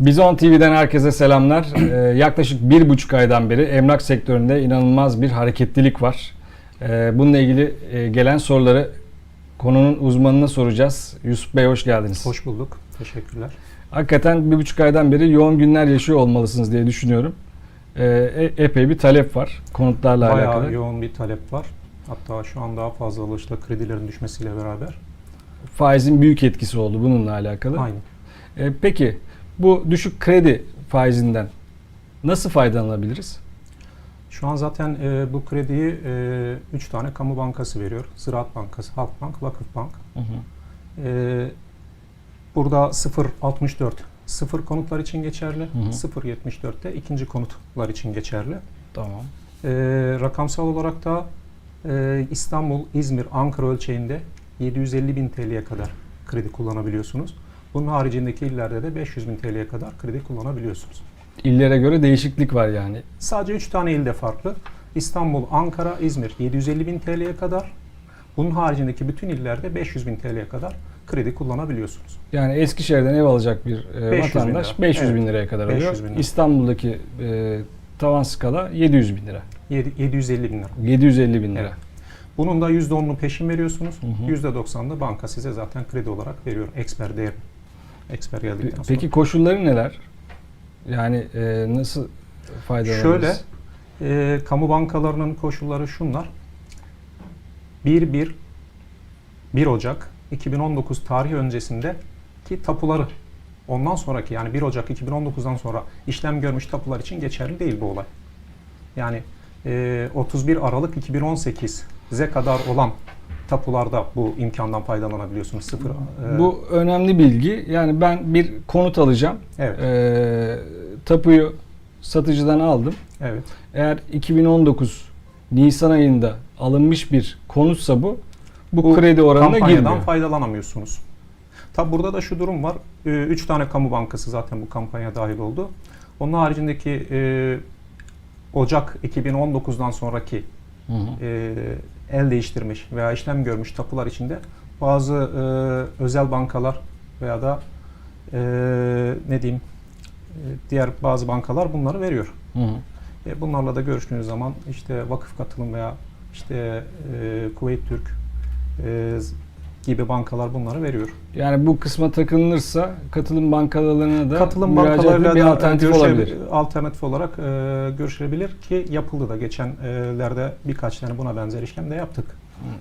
Bizon TV'den herkese selamlar. Ee, yaklaşık bir buçuk aydan beri emlak sektöründe inanılmaz bir hareketlilik var. Ee, bununla ilgili e, gelen soruları konunun uzmanına soracağız. Yusuf Bey hoş geldiniz. Hoş bulduk. Teşekkürler. Hakikaten bir buçuk aydan beri yoğun günler yaşıyor olmalısınız diye düşünüyorum. Ee, e- epey bir talep var konutlarla Bayağı alakalı. yoğun bir talep var. Hatta şu an daha fazla alışta kredilerin düşmesiyle beraber. Faizin büyük etkisi oldu bununla alakalı. Aynı. Ee, peki bu düşük kredi faizinden nasıl faydalanabiliriz? Şu an zaten e, bu krediyi 3 tane kamu bankası veriyor. Ziraat Bankası, Halkbank, Vakıfbank. Hı hı. E, burada 0.64 sıfır konutlar için geçerli. Hı hı. 0.74'te ikinci konutlar için geçerli. Tamam. E, rakamsal olarak da e, İstanbul, İzmir, Ankara ölçeğinde 750 bin TL'ye kadar kredi kullanabiliyorsunuz. Bunun haricindeki illerde de 500 bin TL'ye kadar kredi kullanabiliyorsunuz. İllere göre değişiklik var yani. Sadece 3 tane ilde farklı. İstanbul, Ankara, İzmir 750 bin TL'ye kadar. Bunun haricindeki bütün illerde 500 bin TL'ye kadar kredi kullanabiliyorsunuz. Yani Eskişehir'den ev alacak bir e, 500 bin vatandaş lira. 500 bin Evet. liraya kadar 500 alıyor. bin lira. İstanbul'daki e, tavan skala 700 bin lira. Yedi- 750 bin lira. 750 bin lira. Evet. Bunun da %10'unu peşin veriyorsunuz. Hı hı. %90'ını banka size zaten kredi olarak veriyor. Eksper değer. Eksper geldikten sonra. Peki koşulları neler? Yani e, nasıl faydalanırız? Şöyle, e, kamu bankalarının koşulları şunlar. 1 1 1 Ocak 2019 tarihi öncesinde ki tapuları ondan sonraki yani 1 Ocak 2019'dan sonra işlem görmüş tapular için geçerli değil bu olay. Yani e, 31 Aralık 2018'e kadar olan tapularda bu imkandan faydalanabiliyorsunuz. Sıfır. e, Bu önemli bilgi. Yani ben bir konut alacağım. evet. E, tapuyu satıcıdan aldım. evet. Eğer 2019 Nisan ayında alınmış bir konutsa bu bu, Bu kredi oranına girmiyor. faydalanamıyorsunuz. Tabi burada da şu durum var. 3 tane kamu bankası zaten bu kampanya dahil oldu. Onun haricindeki e, Ocak 2019'dan sonraki Hı hı. e, el değiştirmiş veya işlem görmüş tapular içinde bazı e, özel bankalar veya da e, ne diyeyim e, diğer bazı bankalar bunları veriyor. Hı hı. E, bunlarla da görüştüğünüz zaman işte vakıf katılım veya işte e, Kuveyt Türk e, gibi bankalar bunları veriyor. Yani bu kısma takılınırsa katılım bankalarına da Katılım bankalarıyla bir alternatif olabilir. Alternatif olarak e, görüşülebilir ki yapıldı da geçenlerde birkaç tane buna benzer işlem de yaptık.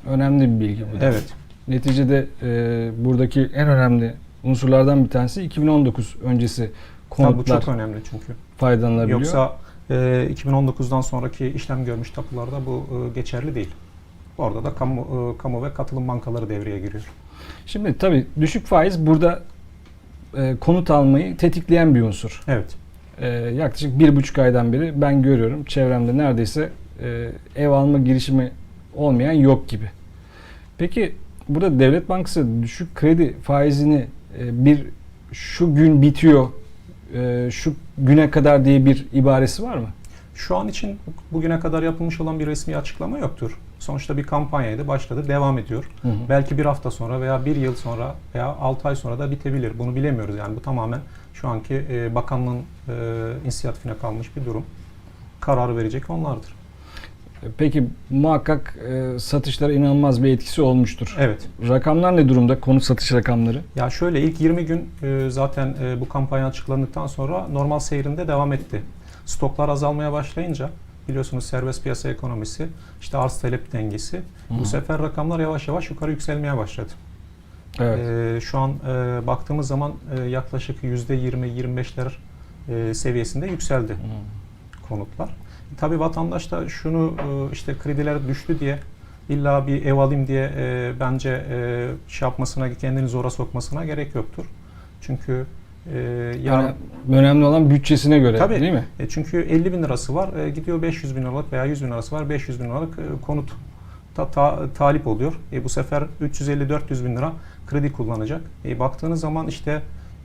Önemli bir bilgi bu da. Evet. Neticede e, buradaki en önemli unsurlardan bir tanesi 2019 öncesi Tabii bu konutlar çok önemli çünkü. faydalanabiliyor. Yoksa e, 2019'dan sonraki işlem görmüş tapularda bu e, geçerli değil. Orada da kamu, e, kamu ve katılım bankaları devreye giriyor. Şimdi tabii düşük faiz burada e, konut almayı tetikleyen bir unsur. Evet. E, yaklaşık bir buçuk aydan beri ben görüyorum çevremde neredeyse e, ev alma girişimi olmayan yok gibi. Peki burada Devlet Bankası düşük kredi faizini e, bir şu gün bitiyor, e, şu güne kadar diye bir ibaresi var mı? Şu an için bugüne kadar yapılmış olan bir resmi açıklama yoktur. Sonuçta bir kampanyaydı, başladı, devam ediyor. Hı hı. Belki bir hafta sonra veya bir yıl sonra veya 6 ay sonra da bitebilir. Bunu bilemiyoruz yani. Bu tamamen şu anki e, bakanlığın e, inisiyatifine kalmış bir durum. Kararı verecek onlardır. Peki muhakkak e, satışlara inanılmaz bir etkisi olmuştur. Evet. Rakamlar ne durumda? Konut satış rakamları. Ya şöyle ilk 20 gün e, zaten e, bu kampanya açıklandıktan sonra normal seyrinde devam etti. Stoklar azalmaya başlayınca biliyorsunuz serbest piyasa ekonomisi, işte arz talep dengesi. Hı. Bu sefer rakamlar yavaş yavaş yukarı yükselmeye başladı. Evet. Ee, şu an e, baktığımız zaman e, yaklaşık %20-25'ler e, seviyesinde yükseldi Hı. konutlar. Tabii vatandaş da şunu e, işte krediler düştü diye illa bir ev alayım diye e, bence e, şey yapmasına, kendini zora sokmasına gerek yoktur. Çünkü e, yarın, Yani önemli olan bütçesine göre Tabii. değil mi? e, çünkü 50 bin lirası var, e, gidiyor 500 bin liralık veya 100 bin lirası var, 500 bin liralık e, konut ta, ta- talip oluyor. E, bu sefer 350-400 bin lira kredi kullanacak. E, baktığınız zaman işte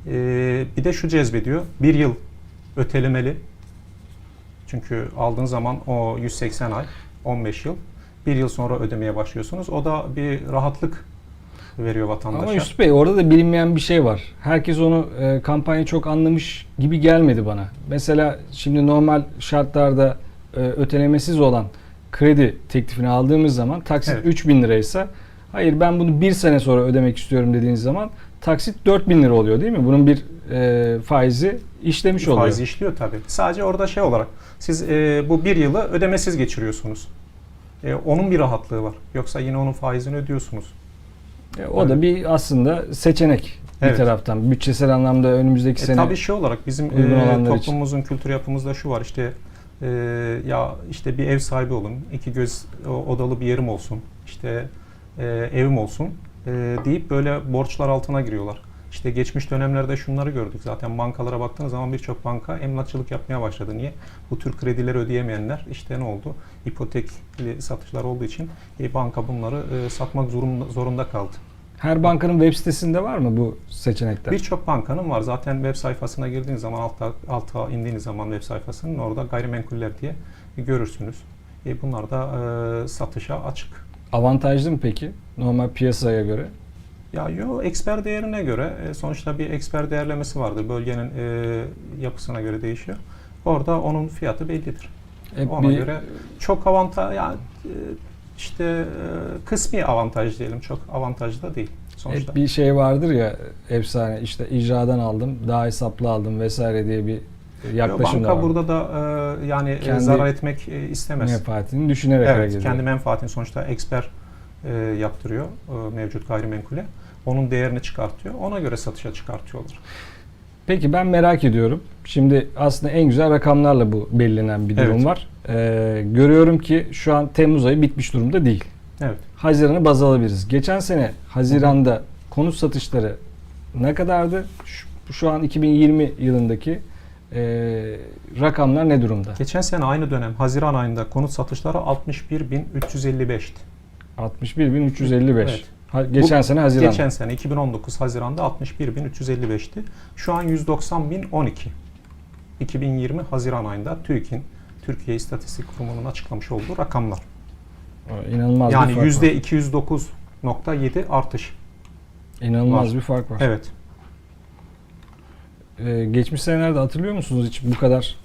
e, bir de şu cezbediyor, bir yıl ötelemeli. Çünkü aldığın zaman o 180 ay, 15 yıl, bir yıl sonra ödemeye başlıyorsunuz. O da bir rahatlık veriyor vatandaşa. Ama Yusuf Bey orada da bilinmeyen bir şey var. Herkes onu e, kampanyayı çok anlamış gibi gelmedi bana. Mesela şimdi normal şartlarda e, ötelemesiz olan kredi teklifini aldığımız zaman taksit Evet. 3000 liraysa hayır ben bunu bir sene sonra ödemek istiyorum dediğiniz zaman taksit 4000 lira oluyor değil mi? Bunun bir e, faizi işlemiş oluyor. Faiz işliyor tabii. Sadece orada şey olarak siz e, bu bir yılı ödemesiz geçiriyorsunuz. E, onun bir rahatlığı var. Yoksa yine onun faizini ödüyorsunuz. E, o da bir aslında seçenek bir Evet. taraftan. Bütçesel anlamda önümüzdeki E, sene tabii şey olarak bizim e, olanlar için. toplumumuzun kültür yapımızda şu var işte e, ya işte bir ev sahibi olun, iki göz odalı bir yerim olsun, işte e, evim olsun e, deyip böyle borçlar altına giriyorlar. İşte geçmiş dönemlerde şunları gördük zaten bankalara baktığınız zaman birçok banka emlakçılık yapmaya başladı. Niye? Bu tür kredileri ödeyemeyenler işte ne oldu? İpotekli satışlar olduğu için e, banka bunları e, satmak zorunda, zorunda kaldı. her bankanın web sitesinde var mı bu seçenekler? Birçok bankanın var. Zaten web sayfasına girdiğiniz zaman alta, alta indiğiniz zaman web sayfasının orada gayrimenkuller diye görürsünüz. E bunlar da e, satışa açık. Avantajlı mı peki normal piyasaya göre? Ya yo eksper değerine göre e, sonuçta bir eksper değerlemesi vardır. Bölgenin e, yapısına göre değişiyor. Orada onun fiyatı bellidir. Hep Ona bir göre çok avantaj ya e, işte e, kısmi avantaj diyelim. Çok avantajlı da değil sonuçta. hep bir şey vardır ya efsane işte icradan aldım, daha hesaplı aldım vesaire diye bir yaklaşım da Banka var. burada da e, yani e, Kendi zarar etmek e, istemez. menfaatini düşünerek hareket Evet, ediyor. kendi menfaatini sonuçta eksper e, yaptırıyor e, mevcut gayrimenkule. Onun değerini çıkartıyor. Ona göre satışa çıkartıyorlar. Peki ben merak ediyorum. Şimdi aslında en güzel rakamlarla bu belirlenen bir durum Evet. var. Ee, görüyorum ki şu an Temmuz ayı bitmiş durumda değil. Evet. Haziran'ı baz alabiliriz. Geçen sene Haziran'da konut satışları ne kadardı? Şu, şu an 2020 yılındaki e, rakamlar ne durumda? Geçen sene aynı dönem Haziran ayında konut satışları 61.355'ti. 61.355. Evet. Ha, geçen Bu- sene Haziran. Geçen sene 2019 Haziran'da 61.355'ti. Şu an 190.012. 2020 Haziran ayında TÜİK'in Türkiye İstatistik Kurumu'nun açıklamış olduğu rakamlar. İnanılmaz yani bir fark yüzde var. %209.7 artış. İnanılmaz var. bir fark var. Evet. Ee, geçmiş senelerde hatırlıyor musunuz hiç bu kadar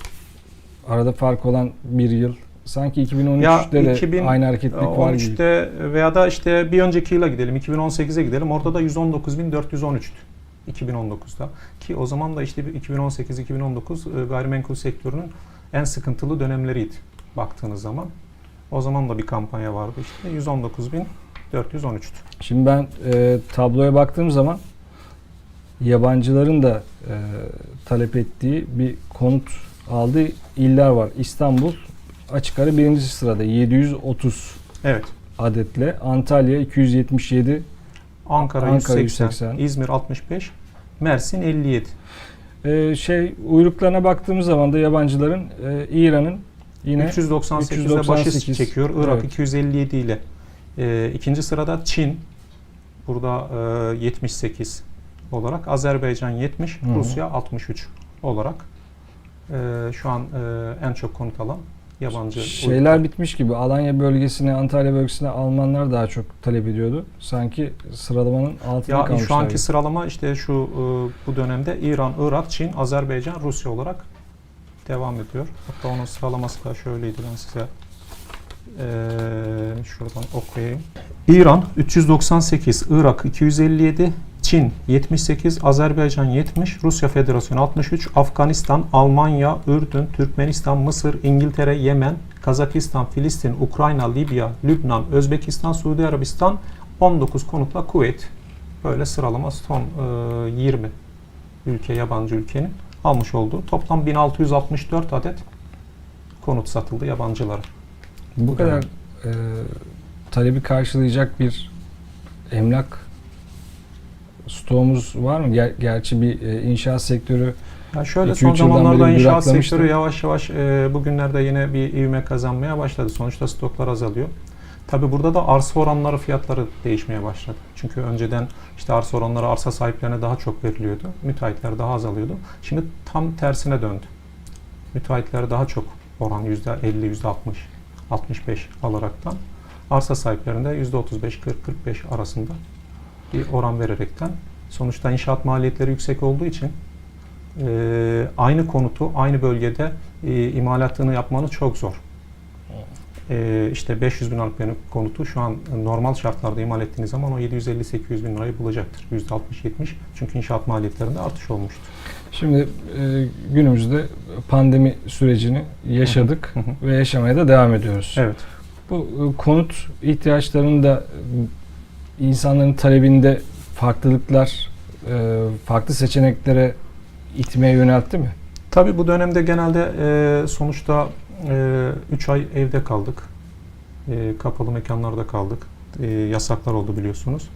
arada fark olan bir yıl? Sanki 2013'te de 2000 aynı hareketlik var gibi. 13'te veya da işte bir önceki yıla gidelim 2018'e gidelim orada da 119.413'tü 2019'da ki o zaman da işte 2018-2019 e, gayrimenkul sektörünün en sıkıntılı dönemleriydi baktığınız zaman. O zaman da bir kampanya vardı işte 119.413'tü. Şimdi ben e, tabloya baktığım zaman yabancıların da e, talep ettiği bir konut aldığı iller var. İstanbul açık ara birinci sırada 730 Evet. adetle. Antalya 277. Ankara, Ankara 180, 180, İzmir 65, Mersin 57. E, şey uyruklarına baktığımız zaman da yabancıların e, İran'ın yine 398'de başı 398, çekiyor. Irak evet. 257 ile. Ee, ikinci sırada Çin. Burada e, 78 olarak. Azerbaycan 70, Hı hı. Rusya 63 olarak. e, şu an e, en çok konut alan yabancı. şeyler bitmiş gibi. Alanya bölgesine, Antalya bölgesine Almanlar daha çok talep ediyordu. Sanki sıralamanın altında ya kalmışlar. şu anki gibi. sıralama işte şu e, bu dönemde İran, Irak, Çin, Azerbaycan, Rusya olarak devam ediyor. Hatta onun sıralaması da şöyleydi ben size e, şuradan okuyayım. İran 398, Irak 257, Çin 78, Azerbaycan 70, Rusya Federasyonu 63, Afganistan, Almanya, Ürdün, Türkmenistan, Mısır, İngiltere, Yemen, Kazakistan, Filistin, Ukrayna, Libya, Lübnan, Özbekistan, Suudi Arabistan 19 konutla Kuveyt. Böyle sıralama son e, 20 ülke yabancı ülkenin almış olduğu toplam 1664 adet konut satıldı yabancılara. Bu kadar e, talebi karşılayacak bir emlak stoğumuz var mı? Ger- gerçi bir e, inşaat sektörü Ya şöyle son zamanlarda inşaat sektörü yavaş yavaş e, bugünlerde yine bir ivme kazanmaya başladı. Sonuçta stoklar azalıyor. Tabi burada da arsa oranları fiyatları değişmeye başladı. Çünkü önceden işte arsa oranları arsa sahiplerine daha çok veriliyordu. Müteahhitler daha az alıyordu. Şimdi tam tersine döndü. Müteahhitler daha çok oran %50, %60, 65 alaraktan arsa sahiplerinde %35, 40, 45 arasında bir oran vererekten. Sonuçta inşaat maliyetleri yüksek olduğu için e, aynı konutu aynı bölgede e, imalatını yapmanız çok zor. E, işte 500 bin bir konutu şu an normal şartlarda imal ettiğiniz zaman o 750-800 bin lirayı bulacaktır. %60-70 çünkü inşaat maliyetlerinde artış olmuştur. Şimdi e, günümüzde pandemi sürecini yaşadık Hı hı. ve yaşamaya da devam ediyoruz. Evet. Bu e, konut ihtiyaçlarında e, insanların talebinde farklılıklar, e, farklı seçeneklere itmeye yöneltti mi? Tabii bu dönemde genelde e, sonuçta 3 ay evde kaldık. E, kapalı mekanlarda kaldık. E, yasaklar oldu biliyorsunuz.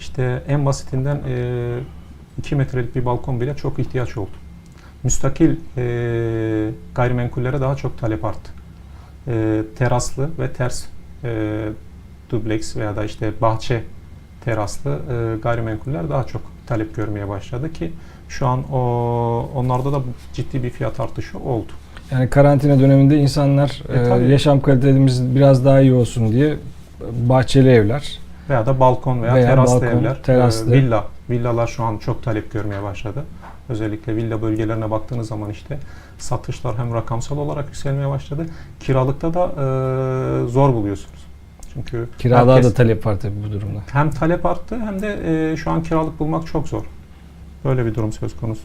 İşte en basitinden 2 metrelik bir balkon bile çok ihtiyaç oldu. Müstakil e, gayrimenkullere daha çok talep arttı. E, teraslı ve ters e, dubleks veya da işte bahçe teraslı e, gayrimenkuller daha çok talep görmeye başladı ki şu an o onlarda da ciddi bir fiyat artışı oldu. Yani karantina döneminde insanlar E, e, yaşam kalitemiz biraz daha iyi olsun diye bahçeli evler, Veya da balkon veya, Veya teraslı balkon, evler, teraslı. e, villa. Villalar şu an çok talep görmeye başladı. Özellikle villa bölgelerine baktığınız zaman işte satışlar hem rakamsal olarak yükselmeye başladı. Kiralıkta da e, zor buluyorsunuz. Çünkü kiralığa herkes- da talep var tabii bu durumda. hem talep arttı hem de e, şu an kiralık bulmak çok zor. Böyle bir durum söz konusu.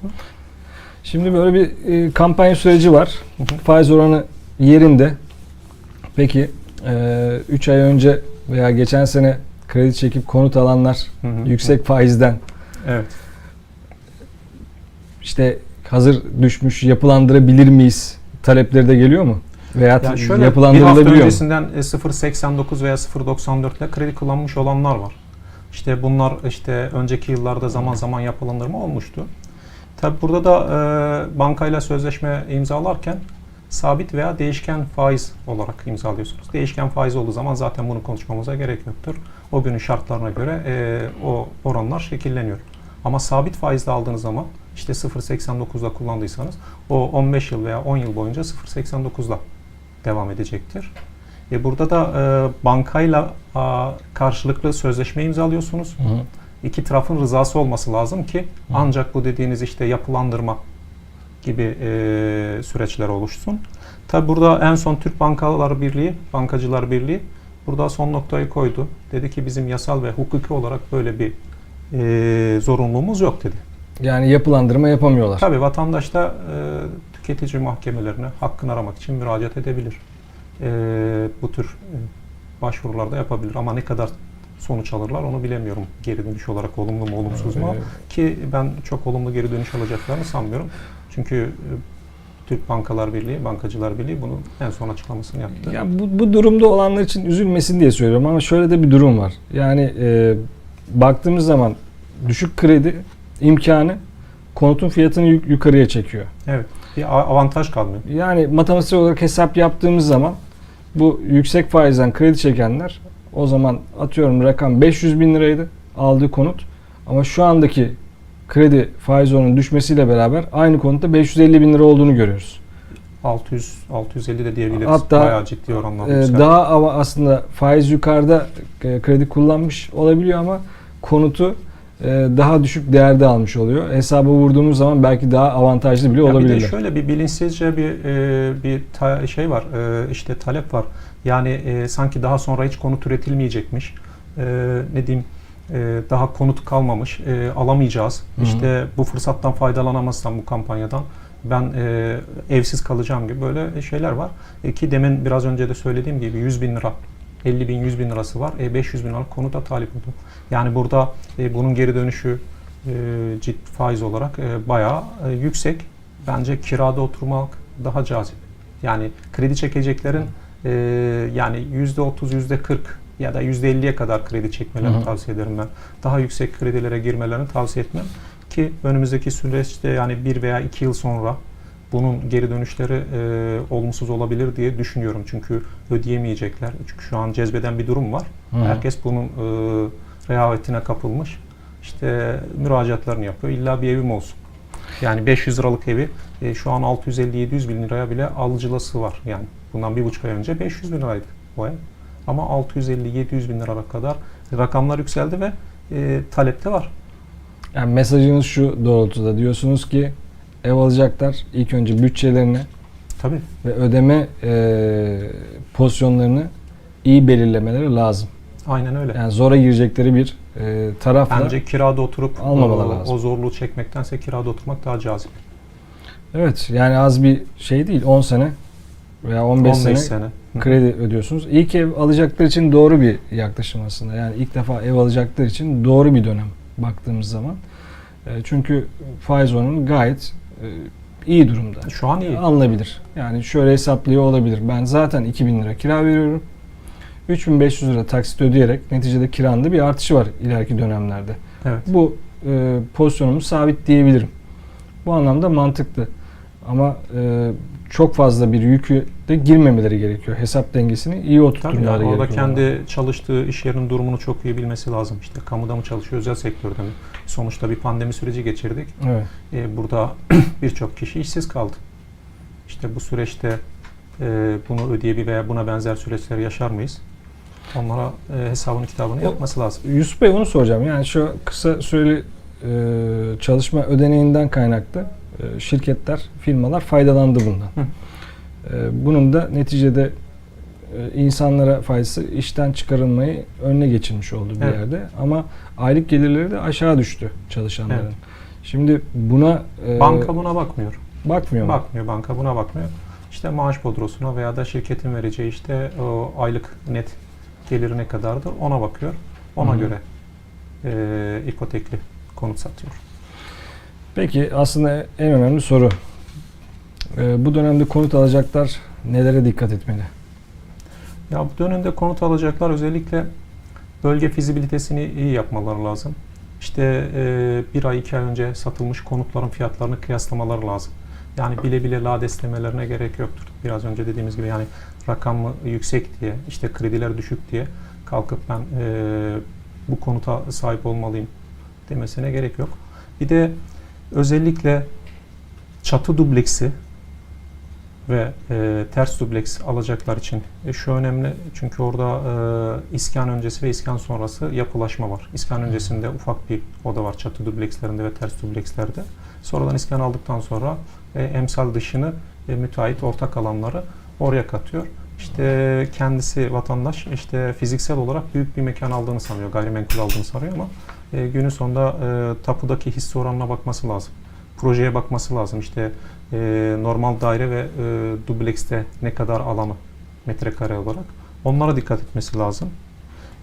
Şimdi böyle bir e, kampanya süreci var. Hı hı. Faiz oranı yerinde. Peki 3 ay önce veya geçen sene kredi çekip konut alanlar Hı hı. yüksek faizden Evet. işte hazır düşmüş yapılandırabilir miyiz talepleri de geliyor mu? Veya Yani şöyle bir hafta öncesinden e, 0.89 veya 0.94 ile kredi kullanmış olanlar var. İşte bunlar işte önceki yıllarda zaman zaman yapılandırma olmuştu. Tabi burada da e, bankayla sözleşme imzalarken sabit veya değişken faiz olarak imzalıyorsunuz. Değişken faiz olduğu zaman zaten bunu konuşmamıza gerek yoktur. O günün şartlarına göre e, o oranlar şekilleniyor. Ama sabit faizle aldığınız zaman işte 0.89'da kullandıysanız o 15 yıl veya 10 yıl boyunca 0.89'la devam edecektir. E burada da e, bankayla a, karşılıklı sözleşme imzalıyorsunuz. Hı hı. İki tarafın rızası olması lazım ki ancak bu dediğiniz işte yapılandırma gibi e, süreçler oluşsun. Tabi burada en son Türk Bankalar Birliği, Bankacılar Birliği burada son noktayı koydu. Dedi ki bizim yasal ve hukuki olarak böyle bir e, zorunluluğumuz yok dedi. Yani yapılandırma yapamıyorlar. Tabii vatandaş da e, tüketici mahkemelerine hakkını aramak için müracaat edebilir. E, bu tür e, başvurularda yapabilir ama ne kadar sonuç alırlar onu bilemiyorum. Geri dönüş olarak olumlu mu olumsuz mu? Ki ben çok olumlu geri dönüş alacaklarını sanmıyorum. Çünkü e, Türk Bankalar Birliği, Bankacılar Birliği bunun en son açıklamasını yaptı. Ya bu, bu durumda olanlar için üzülmesin diye söylüyorum ama şöyle de bir durum var. Yani e, baktığımız zaman düşük kredi imkanı konutun fiyatını yuk- yukarıya çekiyor. Evet. Bir avantaj kalmıyor. Yani matematiksel olarak hesap yaptığımız zaman bu yüksek faizden kredi çekenler o zaman atıyorum rakam 500 bin liraydı aldığı konut ama şu andaki kredi faiz oranının düşmesiyle beraber aynı konutta 550 bin lira olduğunu görüyoruz. 600 650 de diyebiliriz. Hatta, Bayağı ciddi Ee, yükseldi. daha aslında faiz yukarıda e, kredi kullanmış olabiliyor ama konutu e, daha düşük değerde almış oluyor. Hesaba vurduğumuz zaman belki daha avantajlı bile Ya bir de olabilirler. şöyle bir bilinçsizce bir e, bir ta- şey var. E, işte talep var. Yani e, sanki daha sonra hiç konut üretilmeyecekmiş. E, ne diyeyim? e, daha konut kalmamış. e, alamayacağız. Hı hı. İşte bu fırsattan faydalanamazsam bu kampanyadan ben e, evsiz kalacağım gibi böyle şeyler var. E, ki demin biraz önce de söylediğim gibi 100 bin lira 50 bin 100 bin lirası var. E, 500 bin liralık konuta talip oldu. Yani burada e, bunun geri dönüşü e, ciddi faiz olarak e, bayağı e, yüksek. Bence kirada oturmak daha cazip. Yani kredi çekeceklerin e, yani %30, %40 ya da %50'ye kadar kredi çekmelerini Hı hı. tavsiye ederim ben. Daha yüksek kredilere girmelerini tavsiye etmem. Ki önümüzdeki süreçte yani bir veya iki yıl sonra bunun geri dönüşleri e, olumsuz olabilir diye düşünüyorum. Çünkü ödeyemeyecekler. Çünkü şu an cezbeden bir durum var. Hı hı. Herkes bunun e, rehavetine kapılmış. İşte müracaatlarını yapıyor. İlla bir evim olsun. Yani 500 liralık evi e, şu an 650-700 bin liraya bile alıcılası var. Yani bundan bir buçuk ay önce 500 bin liraydı o ev. Ama 650-700 bin lira kadar rakamlar yükseldi ve e, talepte var. Yani mesajınız şu doğrultuda diyorsunuz ki ev alacaklar ilk önce bütçelerini Tabii. ve ödeme e, pozisyonlarını iyi belirlemeleri lazım. Aynen öyle. Yani zora girecekleri bir e, tarafla. Bence kirada oturup Almamaları o, lazım. o zorluğu çekmektense kirada oturmak daha cazip. Evet yani az bir şey değil 10 sene veya 15, 15 sene, sene. Kredi ödüyorsunuz. İlk ev alacaklar için doğru bir yaklaşım aslında. Yani ilk defa ev alacaklar için doğru bir dönem baktığımız zaman. E, çünkü faiz oranı gayet iyi durumda. Şu an iyi. Alınabilir. Yani şöyle hesaplıyor olabilir. Ben zaten 2000 lira kira veriyorum. 3500 lira taksit ödeyerek neticede kiranda bir artışı var ileriki dönemlerde. Evet. Bu e, pozisyonumu sabit diyebilirim. Bu anlamda mantıklı. Ama e, çok fazla bir yükü de girmemeleri gerekiyor. Hesap dengesini iyi oturtmaları yani gerekiyor. orada kendi çalıştığı iş yerinin durumunu çok iyi bilmesi lazım. İşte kamuda mı çalışıyor, özel sektörde mi? Sonuçta bir pandemi süreci geçirdik. Evet. E, burada birçok kişi işsiz kaldı. İşte bu süreçte e, bunu ödeyebilir veya buna benzer süreçleri yaşar mıyız? Onlara e, hesabını kitabını O- yapması lazım. Yusuf Bey onu soracağım. Yani şu kısa süreli e, çalışma ödeneğinden kaynaklı şirketler, firmalar faydalandı bundan. E, bunun da neticede e, insanlara faydası işten çıkarılmayı önüne geçirmiş oldu bir Evet. yerde. Ama aylık gelirleri de aşağı düştü çalışanların. Evet. Şimdi buna e, Banka buna bakmıyor. bakmıyor mu? Bakmıyor banka buna bakmıyor. İşte maaş bodrosuna veya da şirketin vereceği işte o aylık net geliri ne kadardır ona bakıyor. Ona Hı hı. göre e, ipotekli konut satıyor. Peki aslında en önemli soru. E, bu dönemde konut alacaklar nelere dikkat etmeli? Ya bu dönemde konut alacaklar özellikle bölge fizibilitesini iyi yapmaları lazım. İşte e, bir ay iki ay önce satılmış konutların fiyatlarını kıyaslamaları lazım. Yani bile bile lades demelerine gerek yoktur. Biraz önce dediğimiz gibi yani rakam mı yüksek diye, işte krediler düşük diye kalkıp ben e, bu konuta sahip olmalıyım demesine gerek yok. Bir de özellikle çatı dubleksi ve e, ters dubleks alacaklar için e, şu önemli çünkü orada e, iskan öncesi ve iskan sonrası yapılaşma var. İskan öncesinde ufak bir oda var çatı dublekslerinde ve ters dublekslerde. Sonradan iskan aldıktan sonra e, emsal dışını e, müteahhit ortak alanları oraya katıyor. İşte kendisi vatandaş işte fiziksel olarak büyük bir mekan aldığını sanıyor, gayrimenkul aldığını sanıyor ama e, günün sonunda e, tapudaki hisse oranına bakması lazım. Projeye bakması lazım. İşte e, normal daire ve e, dublekste ne kadar alanı metrekare olarak onlara dikkat etmesi lazım.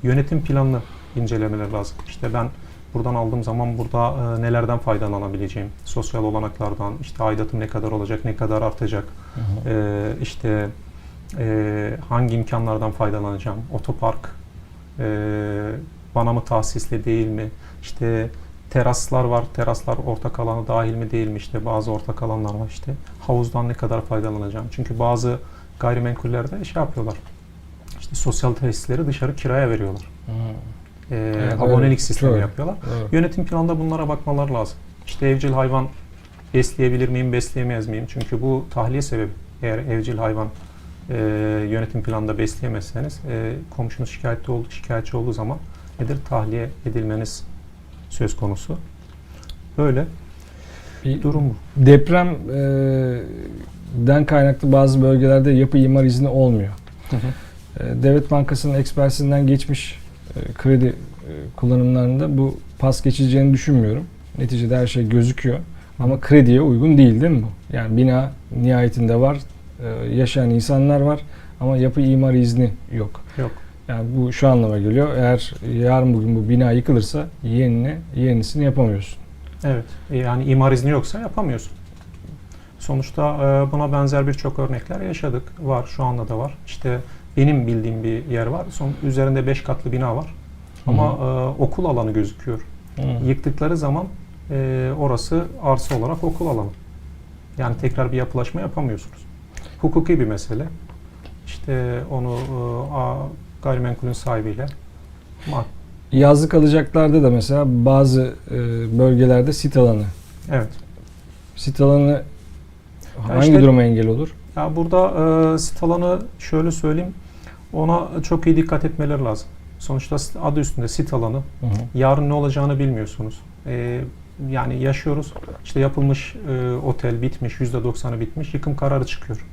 Yönetim planını incelemeleri lazım. İşte ben buradan aldığım zaman burada e, nelerden faydalanabileceğim, sosyal olanaklardan, işte aidatım ne kadar olacak, ne kadar artacak, e, işte e, hangi imkanlardan faydalanacağım, otopark e, bana mı tahsisli değil mi, işte teraslar var. Teraslar ortak alanı dahil mi değil mi? İşte bazı ortak alanlar var işte. Havuzdan ne kadar faydalanacağım? Çünkü bazı gayrimenkullerde şey yapıyorlar. İşte sosyal tesisleri dışarı kiraya veriyorlar. Ee, Evet, abonelik öyle. sistemi Çok. yapıyorlar. Doğru. Yönetim planında bunlara bakmalar lazım. İşte evcil hayvan besleyebilir miyim, besleyemez miyim? Çünkü bu tahliye sebebi. Eğer evcil hayvan e, yönetim planında besleyemezseniz e, komşunuz şikayetçi, oldu, şikayetçi olduğu zaman nedir? Tahliye edilmeniz söz konusu. Böyle Bir durum bu. deprem e, den kaynaklı bazı bölgelerde yapı imar izni olmuyor. E, Devlet Bankası'nın ekspertizinden geçmiş e, kredi e, kullanımlarında bu pas geçeceğini düşünmüyorum. Neticede her şey gözüküyor. Ama krediye uygun değil değil mi bu? Yani bina nihayetinde var, e, yaşayan insanlar var ama yapı imar izni yok. Yok. Yani bu şu anlama geliyor. Eğer yarın bugün bu bina yıkılırsa yenini, yenisini yapamıyorsun. Evet. E, Yani imar izni yoksa yapamıyorsun. Sonuçta e, buna benzer birçok örnekler yaşadık. Var, şu anda da var. İşte benim bildiğim bir yer var. Son üzerinde 5 katlı bina var. Ama Hı e, okul alanı gözüküyor. Hı. Yıktıkları zaman e, orası arsa olarak okul alanı. Yani tekrar bir yapılaşma yapamıyorsunuz. Hukuki bir mesele. İşte onu e, a, gayrimenkulün sahibiyle ma- Yazlık alacaklarda da mesela bazı e, bölgelerde sit alanı. Evet. Sit alanı hangi işte- duruma engel olur? Ya burada e, sit alanı şöyle söyleyeyim. Ona çok iyi dikkat etmeleri lazım. Sonuçta adı üstünde sit alanı. Hı hı. Yarın ne olacağını bilmiyorsunuz. Ee, yani yaşıyoruz. İşte yapılmış e, otel bitmiş, %90'ı bitmiş, yıkım kararı çıkıyor.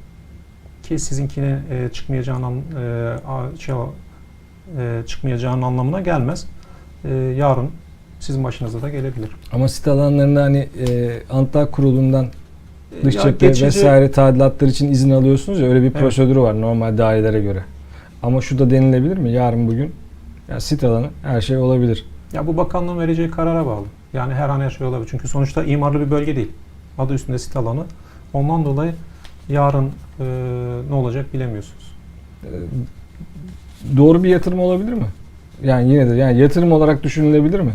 Ki sizinkine e, çıkmayacağının e, şey, e, çıkmayacağının anlamına gelmez. E, yarın sizin başınıza da gelebilir. Ama sit alanlarında hani e, Antlar Kurulu'ndan dış Ya cephe geçici- vesaire tadilatlar için izin alıyorsunuz ya öyle bir Evet. prosedürü var normal dairelere göre. Ama şu da denilebilir mi? Yarın bugün ya sit alanı her şey olabilir. Ya bu bakanlığın vereceği karara bağlı. Yani her an her şey olabilir. Çünkü sonuçta imarlı bir bölge değil. Adı üstünde sit alanı. Ondan dolayı yarın e, ne olacak bilemiyorsunuz. E, doğru bir yatırım olabilir mi? Yani yine de yani yatırım olarak düşünülebilir mi?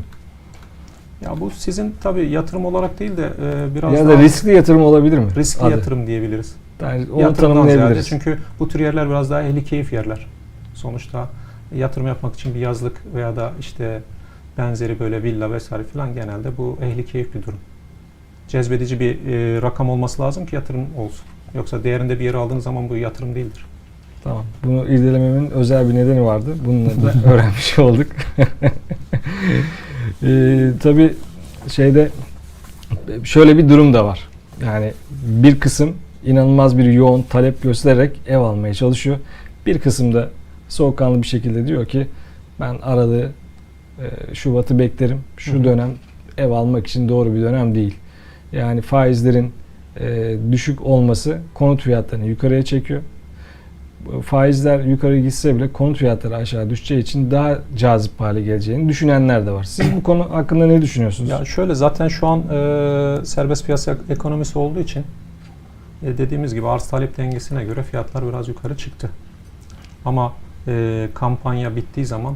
Ya bu sizin tabii yatırım olarak değil de e, biraz ya daha da riskli yatırım olabilir mi? riskli Adı. yatırım diyebiliriz. Yani onu Yatırımdan ziyade tanımlayabiliriz. çünkü bu tür yerler biraz daha ehli keyif yerler. Sonuçta yatırım yapmak için bir yazlık veya da işte benzeri böyle villa vesaire falan genelde bu ehli keyif bir durum. Cezbedici bir e, rakam olması lazım ki yatırım olsun. Yoksa değerinde bir yere aldığınız zaman bu yatırım değildir. Tamam. Bunu irdelememin özel bir nedeni vardı. Bununla da öğrenmiş olduk. ee, tabii şeyde şöyle bir durum da var. Yani bir kısım inanılmaz bir yoğun talep göstererek ev almaya çalışıyor. Bir kısım da soğukkanlı bir şekilde diyor ki ben Aralık'ı e, Şubat'ı beklerim. Şu dönem ev almak için doğru bir dönem değil. Yani faizlerin e, düşük olması konut fiyatlarını yukarıya çekiyor faizler yukarı gitse bile konut fiyatları aşağı düşeceği için daha cazip hale geleceğini düşünenler de var. Siz bu konu hakkında ne düşünüyorsunuz? Ya şöyle zaten şu an e, serbest piyasa ekonomisi olduğu için e, dediğimiz gibi arz talep dengesine göre fiyatlar biraz yukarı çıktı. Ama e, kampanya bittiği zaman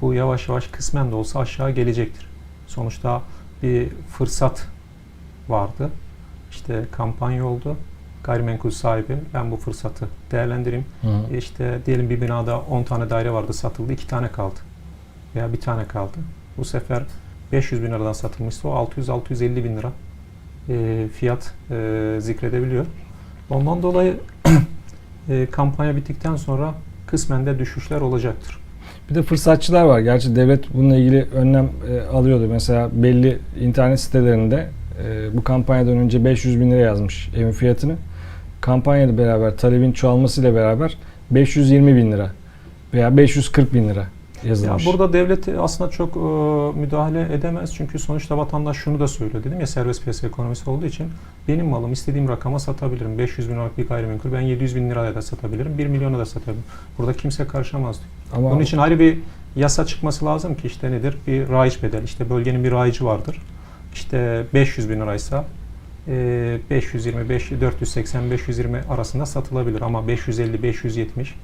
bu yavaş yavaş kısmen de olsa aşağı gelecektir. Sonuçta bir fırsat vardı. İşte kampanya oldu. Gayrimenkul sahibi ben bu fırsatı değerlendireyim. Hı. İşte diyelim bir binada 10 tane daire vardı satıldı 2 tane kaldı. Veya bir tane kaldı. Bu sefer 500 bin liradan satılmışsa o 600-650 bin lira e, fiyat e, zikredebiliyor. Ondan dolayı e, kampanya bittikten sonra kısmen de düşüşler olacaktır. Bir de fırsatçılar var. Gerçi devlet bununla ilgili önlem e, alıyordu. Mesela belli internet sitelerinde e, bu kampanyadan önce 500 bin lira yazmış evin fiyatını. Kampanyayla beraber talebin çoğalmasıyla beraber 520 bin lira veya 540 bin lira Ya yazılmış. burada devlet aslında çok e, müdahale edemez çünkü sonuçta vatandaş şunu da söylüyor dedim ya serbest piyasa ekonomisi olduğu için benim malım istediğim rakama satabilirim. 500 bin liralık bir gayrimenkul ben 700 bin liraya da satabilirim. 1 milyona da satabilirim. Burada kimse karışamaz diyor. Ama Bunun için ayrı bir yasa çıkması lazım ki işte nedir? Bir raiç bedel. İşte bölgenin bir raici vardır. İşte 500 bin liraysa e, 520, 500, 480, 520 arasında satılabilir ama 550, 570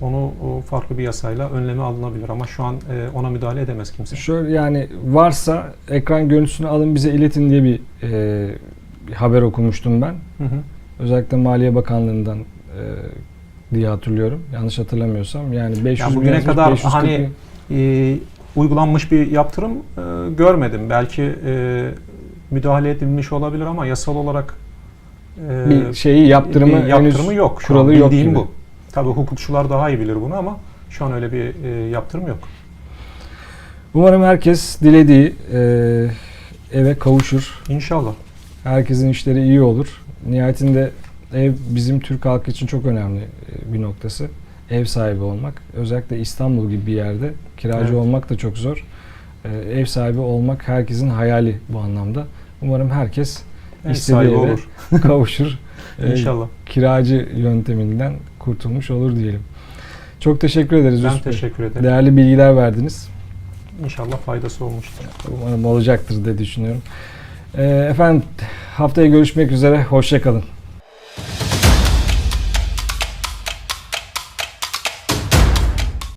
onu farklı bir yasayla önleme alınabilir ama şu an e, ona müdahale edemez kimse. Şöyle yani varsa ekran görüntüsünü alın bize iletin diye bir, e, bir haber okumuştum ben. Hı hı. Özellikle Maliye Bakanlığı'ndan e, diye hatırlıyorum. Yanlış hatırlamıyorsam. Yani 500 Ya bugüne kadar 540 hani bin. e, uygulanmış bir yaptırım e, görmedim. Belki e, müdahale edilmiş olabilir ama yasal olarak e, bir şeyi yaptırımı, bir yaptırımı yok. Şu kuralı yok gibi. bu. Tabii hukukçular daha iyi bilir bunu ama şu an öyle bir e, yaptırım yok. Umarım herkes dilediği e, eve kavuşur. İnşallah. Herkesin işleri iyi olur. Nihayetinde ev bizim Türk halkı için çok önemli e, bir noktası. Ev sahibi olmak. Özellikle İstanbul gibi bir yerde kiracı Evet. olmak da çok zor. E, ev sahibi olmak herkesin hayali bu anlamda. Umarım herkes En İstediği eve olur. kavuşur. E, İnşallah. kiracı yönteminden kurtulmuş olur diyelim. Çok teşekkür ederiz Ben Bey. teşekkür ederim. Değerli bilgiler verdiniz. İnşallah faydası olmuştur. Umarım olacaktır diye düşünüyorum. E, efendim haftaya görüşmek üzere. Hoşçakalın.